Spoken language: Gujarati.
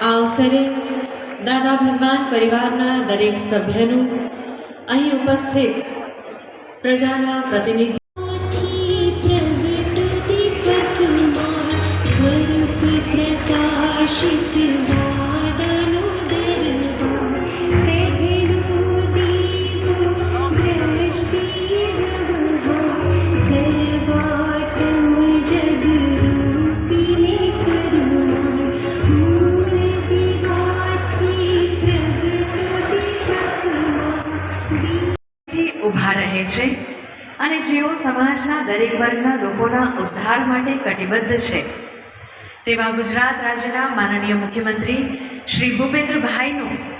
આ અવસરે દાદા ભગવાન પરિવારના દરેક સભ્યનું અહીં ઉપસ્થિત પ્રજાના પ્રતિનિધિ પ્રગટ દીપકમાં સ્વરૂપ પ્રકાશિત ઊભા રહે છે અને જેઓ સમાજના દરેક વર્ગના લોકોના ઉદ્ધાર માટે કટિબદ્ધ છે. તેવા ગુજરાત રાજ્યના માનનીય મુખ્યમંત્રી શ્રી ભૂપેન્દ્રભાઈનું